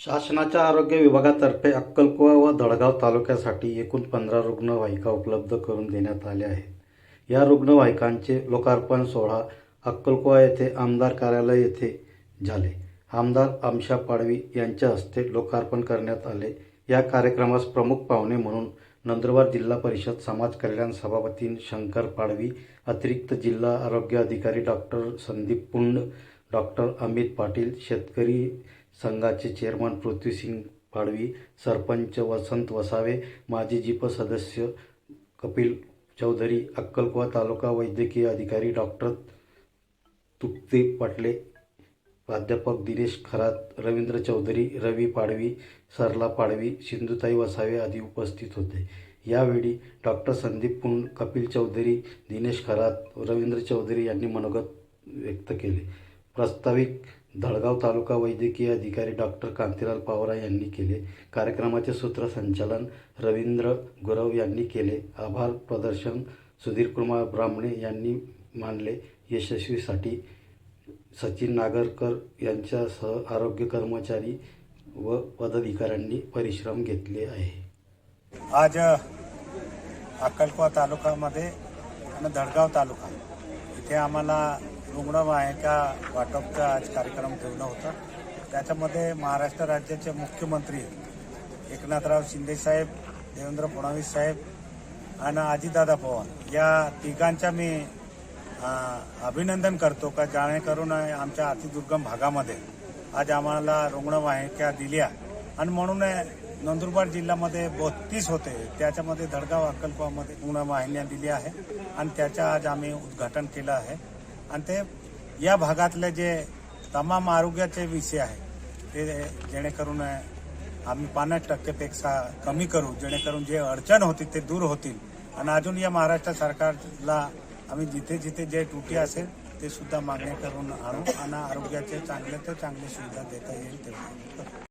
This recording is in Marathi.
शासनाच्या आरोग्य विभागातर्फे अक्कलकुवा व दळगाव तालुक्यासाठी एकूण पंधरा रुग्णवाहिका उपलब्ध करून देण्यात आल्या आहेत. या रुग्णवाहिकांचे लोकार्पण सोहळा अक्कलकुवा येथे आमदार कार्यालय येथे झाले. आमदार आमशा पाडवी यांच्या हस्ते लोकार्पण करण्यात आले. या कार्यक्रमास प्रमुख पाहुणे म्हणून नंदुरबार जिल्हा परिषद समाज कल्याण सभापती शंकर पाडवी अतिरिक्त जिल्हा आरोग्य अधिकारी डॉक्टर संदीप पुंड डॉक्टर अमित पाटील शेतकरी संघाचे चेअरमन पृथ्वीसिंग पाडवी सरपंच वसंत वसावे माजी जिप सदस्य कपिल चौधरी अक्कलकुवा तालुका वैद्यकीय अधिकारी डॉक्टर तुप्ते पाटले प्राध्यापक दिनेश खरात रवींद्र चौधरी रवी पाडवी सरला पाडवी सिंधुताई वसावे आदी उपस्थित होते. यावेळी डॉक्टर संदीप पुंड कपिल चौधरी दिनेश खरात रवींद्र चौधरी यांनी मनोगत व्यक्त केले. प्रस्ताविक धडगाव तालुका वैद्यकीय अधिकारी डॉक्टर कांतीलाल पावरा यांनी केले. कार्यक्रमाचे सूत्रसंचालन रवींद्र गुरव यांनी केले. आभार प्रदर्शन सुधीरकुमार ब्राह्मणे यांनी मानले. यशस्वीसाठी सचिन नागरकर यांच्यासह आरोग्य कर्मचारी व पदाधिकाऱ्यांनी परिश्रम घेतले आहे. आज अक्कलकोवा तालुक्यामध्ये आणि धडगाव तालुका. इथे आम्हाला रुग्णवाहिका वाटपचा आज कार्यक्रम ठेवला होता. त्याच्यामध्ये महाराष्ट्र राज्याचे मुख्यमंत्री एकनाथराव शिंदेसाहेब देवेंद्र फडणवीस साहेब आणि अजितदादा पवार. या तिघांच्या मी अभिनंदन करतो का जेणेकरून आमच्या अतिदुर्गम भागामध्ये आज आम्हाला रुग्णवाहिका दिल्या. आणि म्हणून नंदुरबार जिल्ह्यामध्ये बत्तीस होते. त्याच्यामध्ये धडगाव अक्कलकुवामध्ये रुग्णवाहिन्या दिल्या आहे. आणि त्याचं आज आम्ही उद्घाटन केलं आहे. आणि ते या भागातले जे तमाम आरोग्याचे विषय आहे ते जेणेकरून आम्ही पन्नास टक्केपेक्षा कमी करू जेणेकरून जे अडचण होती ते दूर होतील. आणि अजून या महाराष्ट्र सरकारला आम्ही जिथे जिथे जे तुटी असेल ते सुद्धा मागणी करून आणू. आणि आरोग्याचे चांगले तर चांगली सुविधा देता येईल ते